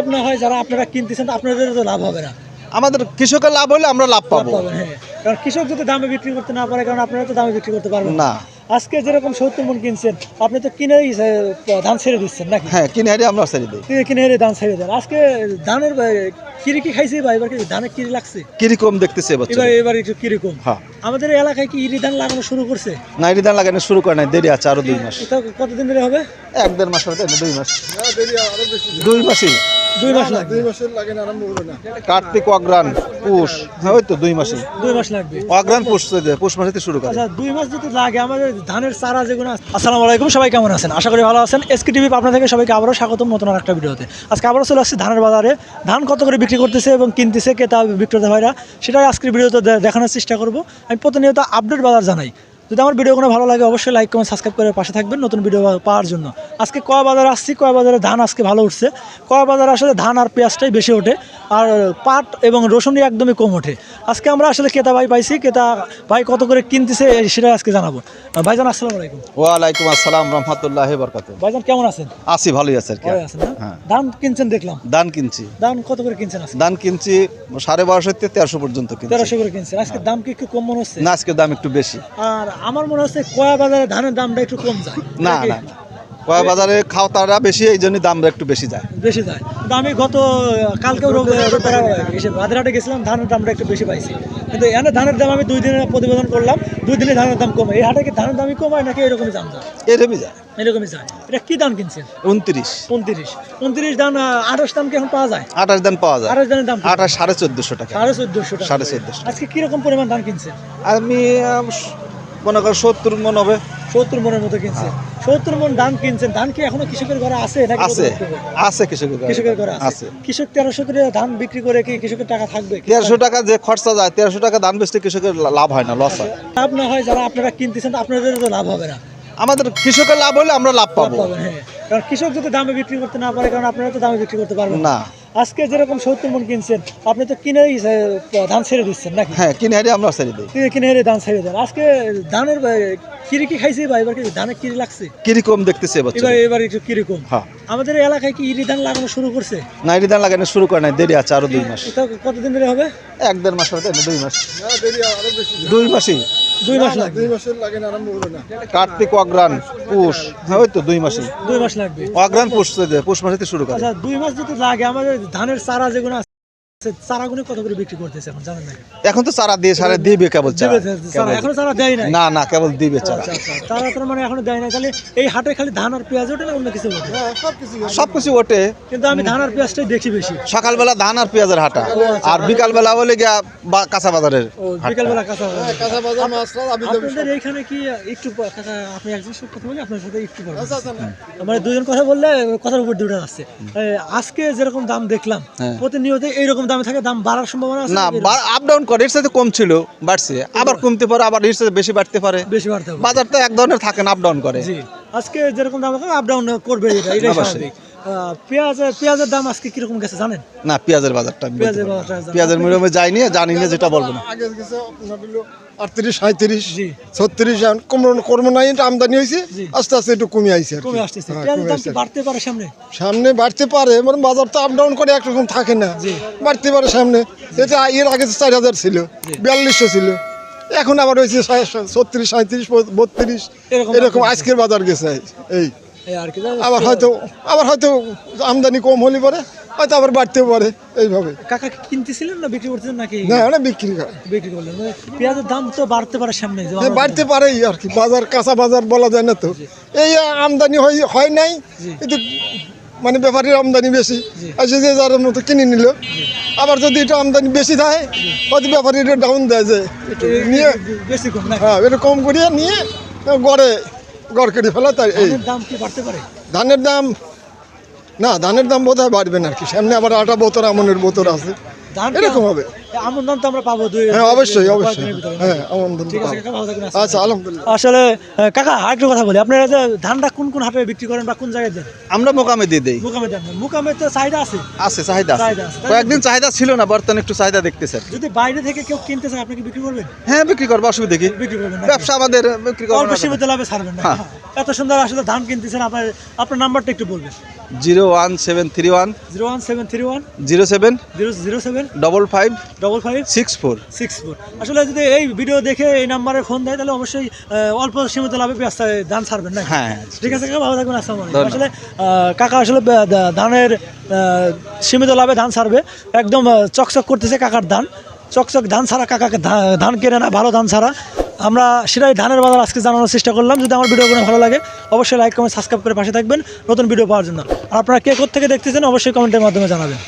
লাভ না হয় যারা আপনারা কিনতেছেন আপনাদের তো লাভ হবে না। আমাদের কৃষকের লাভ হলে আমরা লাভ পাবো। হ্যাঁ। কারণ কৃষক যদি দামে বিক্রি করতে না পারে কারণ আপনারা তো দামে বিক্রি করতে পারবেন না। আজকে যেরকম সত্তর মন কিনছেন আপনি তো আহ, ধান ছেড়ে দিচ্ছেন নাকি? হ্যাঁ কিনে হারিয়ে আমরা ছেড়ে দিই। কিনে কিনে হেরে ধান ছেড়ে দেন। আজকে ধানের কিরি কি খাইছে বা এবার কি ধানের কিরি লাগছে? কীরকম দেখতেছে এবার। এবার একটু কীরকম হ্যাঁ। আমাদের এলাকায় কি ইরি ধান লাগানো শুরু করছে? না ইরি ধান লাগানো শুরু করে নাই দেরি আছে আরও দুই মাস। কতদিন ধরে হবে? এক দেড় মাস হবে দুই মাস। দুই মাসই। দুই মাস লাগবে। কার্তিক অগ্রাণ পুষ। হ্যাঁ ওই তো দুই মাসই দুই মাস লাগবে। অগ্রাণ পুষ থেকে পুষ মাসে শুরু করে। আচ্ছা দুই মাস যদি লাগে আমাদের ধানের চারা যেগুলো আছে- আসসালামু আলাইকুম সবাই কেমন আছেন? আশা করি ভালো আছেন। এসকে টিভি পাবনা থেকে সবাইকে আবারও স্বাগতম নতুন আর একটা ভিডিওতে। আজকে আবারও চলে আসছি ধানের বাজারে। ধান কত করে বিক্রি করতেছে এবং কিনতেছে কে তা বিক্রেতা ভাইরা সেটাই আজকের ভিডিওতে দেখানোর চেষ্টা করব। আমি প্রতিনিয়ত আপডেট বাজার জানাই। যদি আমার ভিডিও ভিডিওগুলো ভালো লাগে অবশ্যই লাইক কমেন্ট সাবস্ক্রাইব করে পাশে থাকবেন নতুন ভিডিও পাওয়ার জন্য। আজকে কয়া বাজারে আসছি কয়া বাজারে ধান আজকে ভালো উঠছে। কয়া বাজারে আসলে ধান আর পেঁয়াজটাই বেশি ওঠে আর পাট এবং রসুনই একদমই কম ওঠে। আজকে আমরা আসলে ক্রেতা ভাই পাইছি ক্রেতা ভাই কত করে কিনতেছে সেটাই আজকে জানাব। ভাইজান আসসালামু আলাইকুম। ওয়ালাইকুম আসসালাম রহমতুল্লাহ বরকাত ভাইজান কেমন আছেন? আছি ভালোই আছে আর কি। হ্যাঁ। ধান কিনছেন দেখলাম। ধান কিনছি। ধান কত করে কিনছেন আজকে? ধান কিনছি সাড়ে বারোশো থেকে তেরোশো পর্যন্ত তেরোশো করে কিনছেন। আজকে দাম কি একটু কম মনে হচ্ছে? না আজকে দাম একটু বেশি। আর আমার মনে হচ্ছে কয়া বাজারে ধানের দামটা একটু কম যায়। না না কয়া বাজারে খাওয়াটা বেশি এই জন্য দামটা একটু বেশি যায়। বেশি যায়। কিন্তু আমি গত কালকেও বাজারহাটে গেছিলাম ধানের দামটা একটু বেশি পাইছি। কিন্তু এনে ধানের দাম আমি দুই দিনের প্রতিবেদন করলাম দুই দিনে ধানের দাম কমে। এই হাটে কি ধানের দামই কমায় নাকি এরকমই দাম যায়? এরমই যায়। এরকমই যায়। এটা কি দাম কিনছেন? উনত্রিশ। উনত্রিশ। উনত্রিশ দাম আঠাশ দাম কি এখন পাওয়া যায়? আঠাশ দাম পাওয়া যায়। আঠাশ দামের দাম আঠাশ সাড়ে চোদ্দশো টাকা। সাড়ে চোদ্দশো টাকা। সাড়ে চোদ্দশো আজকে কীরকম পরিমাণ ধান কিনছেন? আম, মনে কর সত্তর মন হবে। সত্তর মনের মতো কিনছে। সত্তর মন ধান কিনছেন। ধান কি এখনও কৃষকের ঘরে আছে নাকি আছে। আছে কৃষকের ঘরে। কৃষকের ঘরে আছে। কৃষক তেরোশো করে ধান বিক্রি করে কি কৃষকের টাকা থাকবে? তেরোশো টাকা যে খরচা যায় তেরোশো টাকা ধান বেচতে কৃষকের লাভ হয় না লস হয়। লাভ না হয় যারা আপনারা কিনতেছেন আপনাদের তো লাভ হবে না। আমাদের কৃষকের লাভ হলে আমরা লাভ পাবো। হ্যাঁ। কারণ কৃষক যদি দামে বিক্রি করতে না পারে কারণ আপনারা তো দামে বিক্রি করতে পারবেন না। আজকে যেরকম সত্তর মন কিনছেন আপনি তো কিনেই আহ, ধান ছেড়ে দিচ্ছেন নাকি? হ্যাঁ কিনে হারিয়ে আমরা ছেড়ে দিই। কিনে কিনে হেরে ধান ছেড়ে দেন। আজকে ধানের কিরি কি খাইছে বা এবার কি ধানের কিরি লাগছে? কীরকম দেখতেছে এবছর এবার এবার একটু কীরকম হ্যাঁ। আমাদের এলাকায় কি ইরি ধান লাগানো শুরু করছে? না ইরি ধান লাগানো শুরু করে নাই দেরি আছে আরও দুই মাস। কতদিন ধরে হবে? এক দেড় মাস হবে না? দুই মাস দুই মাসই। দুই মাস লাগবে। কার্তিক অগ্রাণ পুষ। হ্যাঁ ওই তো দুই মাসে দুই মাস লাগবে। অগ্রাণ পুষ পুষ মাসে শুরু করে। আচ্ছা দুই মাস যদি লাগে আমাদের ধানের চারা যেগুলো আছে চারাগুলো কত করে বিক্রি করতেছে এখন জানেন না এখন তো চারা দিয়ে সারা দিবে কেবল চারা দিবে চারা, দেয় নাই? না না কেবল দিবে চারা। আচ্ছা আচ্ছা। মানে এখনও দেয় নাই। তাহলে এই হাটে খালি ধান আর পেঁয়াজ ওঠে না অন্য কিছু ওঠে? সবকিছু ওঠে। কিন্তু আমি ধান আর পেঁয়াজটাই দেখি বেশি। সকালবেলা ধান আর পেঁয়াজের হাটা। আচ্ছা। আর বিকালবেলা গিয়া বা কাঁচা বাজারের বিকালবেলা কাঁচা আপনাদের এইখানে কি একটু প- আপনি একজন সাথে কথা বলি আপনার সাথে একটু মানে দুজন কথা বললে কথার উপর দুটো আসছে আজকে যেরকম দাম দেখলাম হ্যাঁ। প্রতিনিয়ত এইরকম দামে থাকে দাম বাড়ার সম্ভাবনা আছে না আপ ডাউন করে এর সাথে কম ছিল বাড়ছে। আবার কমতে পারে আবার এর সাথে বেশি বাড়তে পারে। বেশি বাড়তে পারে। বাজার তো এক ধরনের থাকে না আপ ডাউন করে। জি। আজকে যেরকম দাম আপ ডাউন করবে এটা এটাই স্বাভাবিক। পেঁয়াজের পেঁয়াজ পেঁয়াজের দাম আজকে কীরকম গেছে জানেন? না পেঁয়াজের বাজারটা পেঁয়াজের বাজারটা পেঁয়াজের মূল্য জানি না জানি না যেটা বলব না। আগে গেছে আপনার আটত্রিশ সাঁত্রিশ ছত্রিশ এখন কম কর্ম নাই আমদানি হয়েছে আস্তে আস্তে একটু কমে আইছে হ্যাঁ, সামনে? বাড়তে পারে মানে বাজার তো আপ ডাউন করে একরকম থাকে না। বাড়তে পারে সামনে। এটা এর আগে চার হাজার ছিল বিয়াল্লিশশো ছিল এখন আবার হয়েছে ছত্রিশ সাঁত্রিশ বত্রিশ এরকম আজকের বাজার গেছে এই। আবার হয়তো আবার হয়তো আমদানি কম হলে পরে হয়তো আবার বাড়তেও পারে এইভাবে। কাকা কিনতেছিলেন না বিক্রি করতেছেন নাকি? না ওটা বিক্রি করে। বিক্রি করলেন। পেঁয়াজের দাম তো বাড়তে পারে সামনে বাড়তে পারেই আর কি বাজার কাঁচা বাজার বলা যায় না তো। এই আমদানি হয় নাই। কিন্তু মানে ব্যাপারীর আমদানি বেশি। আর যে যার মতো কিনে নিল আবার যদি এটা আমদানি বেশি থাকে হয়তো ব্যাপারীরা ডাউন দেয় যে নিয়ে বেশি কম হ্যাঁ এটা কম করিয়ে নিয়ে গড়ে গড় কেটে ফেলা তাই এই। দাম কি বাড়তে পারে? ধানের দাম না ধানের দাম বোধ হয় বাড়বে না আর কি। সামনে আবার আটা বোতর আমনের বোতর আছে। এরকম হবে। আমন ধান তো আমরা পাবো দুই হ্যাঁ অবশ্যই অবশ্যই। হ্যাঁ আমার ঠিক আছে কাকা ভালো থাকবেন আচ্ছা আলহামদুলিল্লাহ। আসলে কাকা আরেকটু কথা বলি আপনারা যে ধানটা কোন কোন হাটে বিক্রি করেন বা কোন জায়গায় দেন? আমরা মোকামে দিয়ে দেই। মুকামে দেন না। তো চাহিদা আছে। আছে চাহিদা আছে? কয়েকদিন চাহিদা ছিল না বর্তমানে একটু চাহিদা দেখতেছেন যদি বাইরে থেকে কেউ কিনতে চায় আপনি কি বিক্রি করবেন? হ্যাঁ বিক্রি করব অসুবিধা কি? বিক্রি করবেন ব্যবসা আমাদের বিক্রি অল্প সীমিত লাভে ছাড়বেন না। হ্যাঁ। এত সুন্দর আসলে ধান কিনতেছেন আপনার আপনার নাম্বারটা একটু বলবেন। Zero one seven three one zero one seven three one zero seven zero zero seven double five double five six four six four আসলে যদি এই ভিডিও দেখে এই নাম্বারে ফোন দেয় তাহলে অবশ্যই অল্প সীমিত লাভে ব্যস্ত ধান ছাড়বেন না হ্যাঁ ঠিক আছে কাকা ভালো থাকবেন আসসালামু আসলে কাকা আসলে ধানের সীমিত লাভে ধান ছাড়বে। একদম চকচক করতেছে কাকার ধান। চকচক ধান ছাড়া কাকাকে ধান কেনে না ভালো ধান ছাড়া। আমরা সেটাই ধানের বাজার আজকে জানানোর চেষ্টা করলাম। যদি আমার ভিডিওগুলো ভালো লাগে অবশ্যই লাইক কমেন্ট সাবস্ক্রাইব করে পাশে থাকবেন নতুন ভিডিও পাওয়ার জন্য। আর আপনারা কে থেকে দেখতেছেন অবশ্যই কমেন্টের মাধ্যমে জানাবেন।